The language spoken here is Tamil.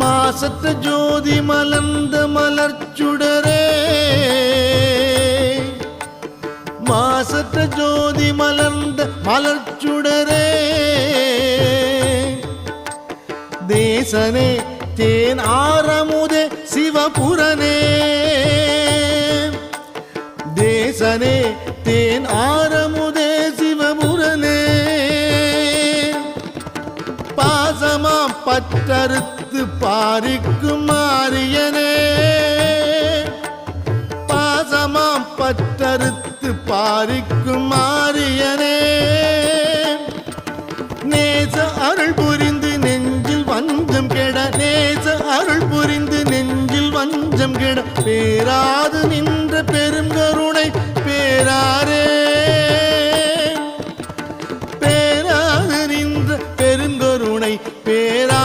மாசத்து ஜோதி மலர்ந்த மலர்ச்சுடரே மாசத்து ஜோதி மலர்ந்த மலர்ச்சுடரே தேசனே தேன் ஆரமுதே சிவபுரனே. தேசனே தேன் ஆரமுதே சிவபுரனே. பாசமாம் பற்றறுத்து பத்து பாரிக்கும் மாரியனே பாசமாம் பற்றறுத்து பாரிக்கும் மாரியனே நேச அருள் புரிந்து நெஞ்சில் வஞ்சம் கெட நேச அருள் புரிந்து நெஞ்சில் வஞ்சம் கெட. பேராது நின்ற பெருங்கருணை பேராரே. பேராது நின்ற பெருங்கருணை பேரா